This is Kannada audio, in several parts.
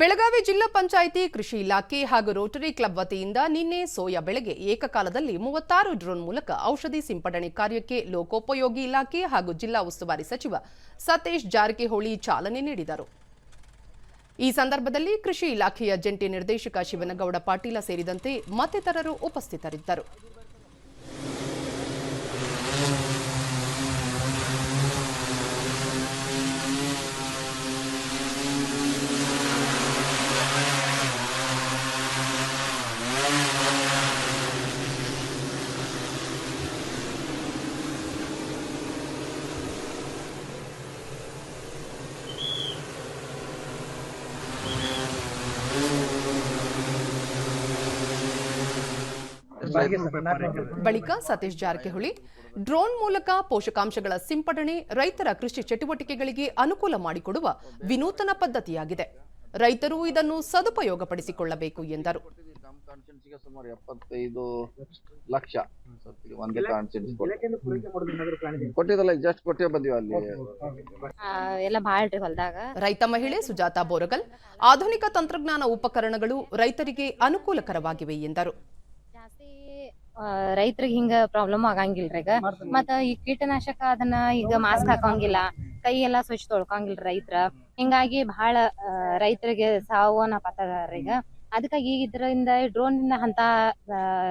ಬೆಳಗಾವಿ ಜಿಲ್ಲಾ ಪಂಚಾಯಿತಿ ಕೃಷಿ ಇಲಾಖೆ ಹಾಗೂ ರೋಟರಿ ಕ್ಲಬ್ ವತಿಯಿಂದ ನಿನ್ನೆ ಸೋಯಾ ಬೆಳೆಗೆ ಏಕಕಾಲದಲ್ಲಿ ಮೂವತ್ತಾರು ಡ್ರೋನ್ ಮೂಲಕ ಔಷಧಿ ಸಿಂಪಡಣೆ ಕಾರ್ಯಕ್ಕೆ ಲೋಕೋಪಯೋಗಿ ಇಲಾಖೆ ಹಾಗೂ ಜಿಲ್ಲಾ ಉಸ್ತುವಾರಿ ಸಚಿವ ಸತೀಶ್ ಜಾರಕಿಹೊಳಿ ಚಾಲನೆ ನೀಡಿದರು. ಈ ಸಂದರ್ಭದಲ್ಲಿ ಕೃಷಿ ಇಲಾಖೆಯ ಜಂಟಿ ನಿರ್ದೇಶಕ ಶಿವನಗೌಡ ಪಾಟೀಲ ಸೇರಿದಂತೆ ಮತ್ತಿತರರು ಉಪಸ್ಥಿತರಿದ್ದರು. ಬಳಿಕ ಸತೀಶ್ ಜಾರಕಿಹೊಳಿ ಡ್ರೋನ್ ಮೂಲಕ ಪೋಷಕಾಂಶಗಳ ಸಿಂಪಡಣೆ ರೈತರ ಕೃಷಿ ಚಟುವಟಿಕೆಗಳಿಗೆ ಅನುಕೂಲ ಮಾಡಿಕೊಡುವ ವಿನೂತನ ಪದ್ಧತಿಯಾಗಿದೆ. ರೈತರು ಇದನ್ನು ಸದುಪಯೋಗಪಡಿಸಿಕೊಳ್ಳಬೇಕು ಎಂದರು. ನಮ್ಮ ಸುಮಾರು ಎಪ್ಪತ್ತೈದು ಲಕ್ಷ ಸಬ್ಸಿಡಿ ಒಂದೇ ಕಾನ್ಸ್ಟಿಟ್ಯೂನ್ಸಿ ಇಲಾಖೆಯಿಂದ ಪೂರೈಕೆ ಮಾಡೋದು ಏನಾದ್ರು ಪ್ಲಾನ್ ಇದೆ ಕೊಟ್ಟಿದ್ದಲ್ಲ ಜಸ್ಟ್ ಕೊಟ್ಟೇ ಬಂದೀವಿ ಅಲ್ಲಿ. ಆ, ಎಲ್ಲ ಬಾಳ್ರಿ ಹೊಲ್ದಾಗ. ರೈತ ಮಹಿಳೆ ಸುಜಾತಾ ಬೋರಗಲ್ ಆಧುನಿಕ ತಂತ್ರಜ್ಞಾನ ಉಪಕರಣಗಳು ರೈತರಿಗೆ ಅನುಕೂಲಕರವಾಗಿವೆ ಎಂದರು. ಜಾಸ್ತಿ ರೈತರಿಗೆ ಹಿಂಗ ಪ್ರಾಬ್ಲಮ್ ಆಗಂಗಿಲ್ರಿ ಈಗ. ಮತ್ತ ಈ ಕೀಟನಾಶಕ ಅದನ್ನ ಈಗ ಮಾಸ್ಕ್ ಹಾಕಂಗಿಲ್ಲ ಕೈ ಎಲ್ಲಾ ಸ್ವಚ್ಛ ತೊಳ್ಕೊಂಗಿಲ್ಲ ರೈತರ. ಹಿಂಗಾಗಿ ಬಹಳ ರೈತರಿಗೆ ಸಾವು ಅನ್ನಪತ್ತಾರ ಈಗ ಅದಕ್ಕಾಗಿ ಇದರಿಂದ ಡ್ರೋನ್ ಇಂದ ಅಂತ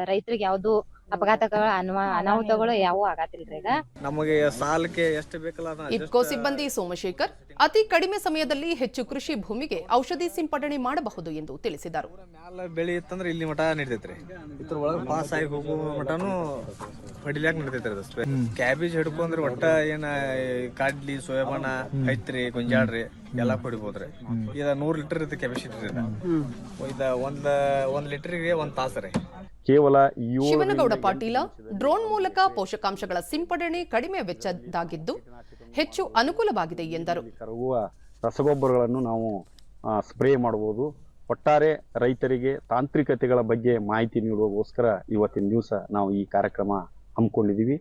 ರೈತರಿಗೆ ಯಾವ್ದು ಅಪಘಾತಗಳು ಅನುವ ಅನಾಹುತಗಳು ಯಾವ ಆಗತ್ತಿಲ್ರಿ ಈಗ? ನಮಗೆ ಸಾಲಕ್ಕೆ ಎಷ್ಟು ಬೇಕಲ್ಲ ಅದನ್ನ ಇಫ್ಕೋ ಸಿಬ್ಬಂದಿ ಸೋಮಶೇಖರ್ ಅತಿ ಕಡಿಮೆ ಸಮಯದಲ್ಲಿ ಹೆಚ್ಚು ಕೃಷಿ ಭೂಮಿಗೆ ಔಷಧಿ ಸಿಂಪಡಣೆ ಮಾಡಬಹುದು ಎಂದು ತಿಳಿಸಿದರು. ಮ್ಯಾಲ ಬೆಳಿ ಇತ್ತಂದ್ರೆ ಇಲ್ಲಿ ಮಠ ನಡಿತೈತ್ರಿ ಇದ್ರ ಒಳಗೆ ಪಾಸ್ ಆಗಿ ಹೋಗೋ ಮಠನು ಹೊಡಿಲಾಕ ನಡಿತೈತ್ರಿ ಸ್ಪ್ರೇ ಕ್ಯಾಬೇಜ್ ಹಿಡ್ಕೊಂಡ್ರೆ ಒಟ್ಟ ಏನ ಕಾಡ್ಲಿ ಸೋಯಾಬಾನ ಐತ್ರಿ ಗೊಂಜಾಳ್ರಿ ಎಲ್ಲಾ ಹೊಡಿಬೋದ್ರಿ ಇದ ನೂರ್ ಲೀಟರ್ ಇರುತ್ತೆ ಕೆಪಾಸಿಟಿ ಇದ. ಒಂದ್ ಒಂದ್ ಲೀಟರ್ಗೆ ಒಂದ್ ತಾಸ ರೀ ಕೇವಲ ಶಿವನಗೌಡ ಪಾಟೀಲ ಡ್ರೋನ್ ಮೂಲಕ ಪೋಷಕಾಂಶಗಳ ಸಿಂಪಡಣೆ ಕಡಿಮೆ ವೆಚ್ಚದಾಗಿದ್ದು ಹೆಚ್ಚು ಅನುಕೂಲವಾಗಿದೆ ಎಂದರು. ಕರಗುವ ರಸಗೊಬ್ಬರಗಳನ್ನು ನಾವು ಸ್ಪ್ರೇ ಮಾಡಬಹುದು. ಒಟ್ಟಾರೆ ರೈತರಿಗೆ ತಾಂತ್ರಿಕತೆಗಳ ಬಗ್ಗೆ ಮಾಹಿತಿ ನೀಡುವಗೋಸ್ಕರ ಇವತ್ತಿನ ದಿವಸ ನಾವು ಈ ಕಾರ್ಯಕ್ರಮ ಹಮ್ಮಿಕೊಂಡಿದ್ದೀವಿ.